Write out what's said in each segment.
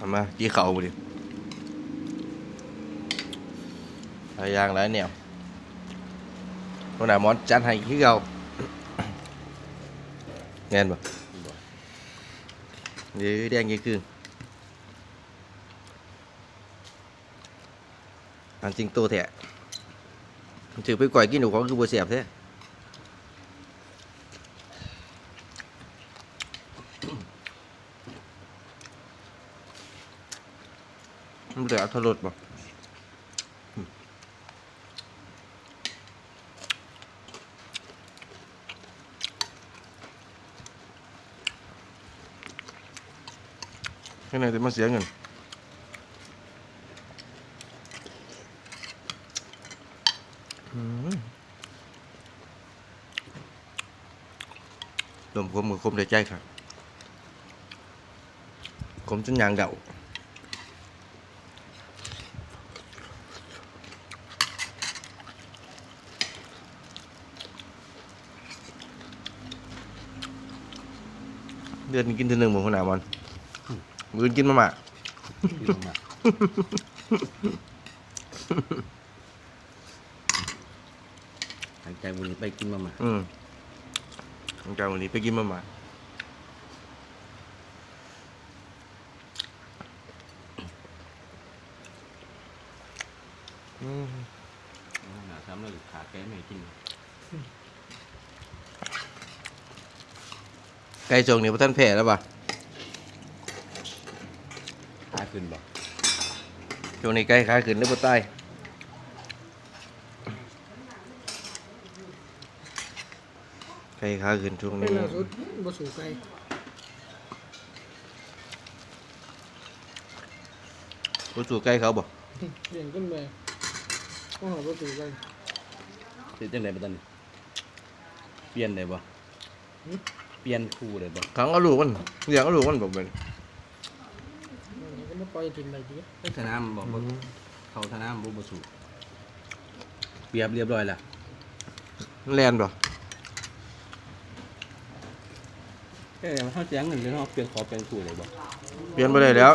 เอามากี่เข่าบ่ดิหลายอย่างหลายแนวคนไหนมอนจัดให้คือเก่าแน่นบ่หรือแดงยี่คืออันจริงโตแท้ถือไปก่อยกินหนูของคือบัวเสียบแท้ มันเหลือทรดบ่อืมข้างในจะมาเสียเงินอืมรวมมกับคมในใจครับคมจนยางเดา เดือนนี้กินทีหนึ่งหมูขนาดมันมือนกินมาหมากินมาหลังจากวันนี้ไปกินมามาอืมหลังจากวันนี้ไปกินมาหมาอืมหาซ้ำเลยขาแก้ไม่ให้กิน ไก่จงนี่พระท่านแผ่แล้วป่ะขาขึ้นบ่ช่วงนี้ไก่ขาขึ้นหรือบ่ใต้ไก่ขาขึ้นช่วงเป็นนี้ล่าสุดบ่สู่ไกลรู้สู่ไก่เขาบ่เลี้ยงขึ้นไปก็หาบ่สู่ไกลเป็นจังไดบ่ตอนนี้เปลี่ยนได้บ่ เปลี่ยนคู่ได้บ่ขังเอาลูกมันเลี้ยงเอาลูกมันบ่เป็นมันก็มาปล่อยกินไปทีเอ้ยสนามบอกบ่เข้าสนามบ่บ่สู้เปรียบเรียบร้อยแล้วแลนบ่เอ้ยเฮาสิยังเงินหรือเฮาเปลี่ยนขอเปลี่ยนคู่ได้บ่เปลี่ยนบ่ได้แล้ว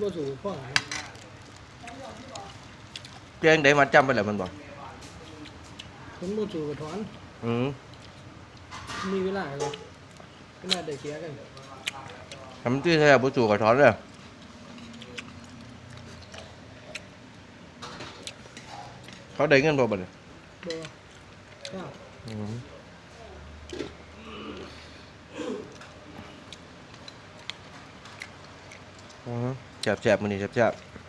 บ่สู่พ่อเปลี่ยนได้มาจำไปแล้วมันบ่ผมบ่สู่ก็ถอน อืม มีเวลาเลยเวลาได้เสียกันทำที่แท้บ่สู่ก็ถอนเลยเขาได้เงินบ่บัดนี้บ่เจ้าอืมอ๋อแซ่บๆมื้อนี้แซ่บๆ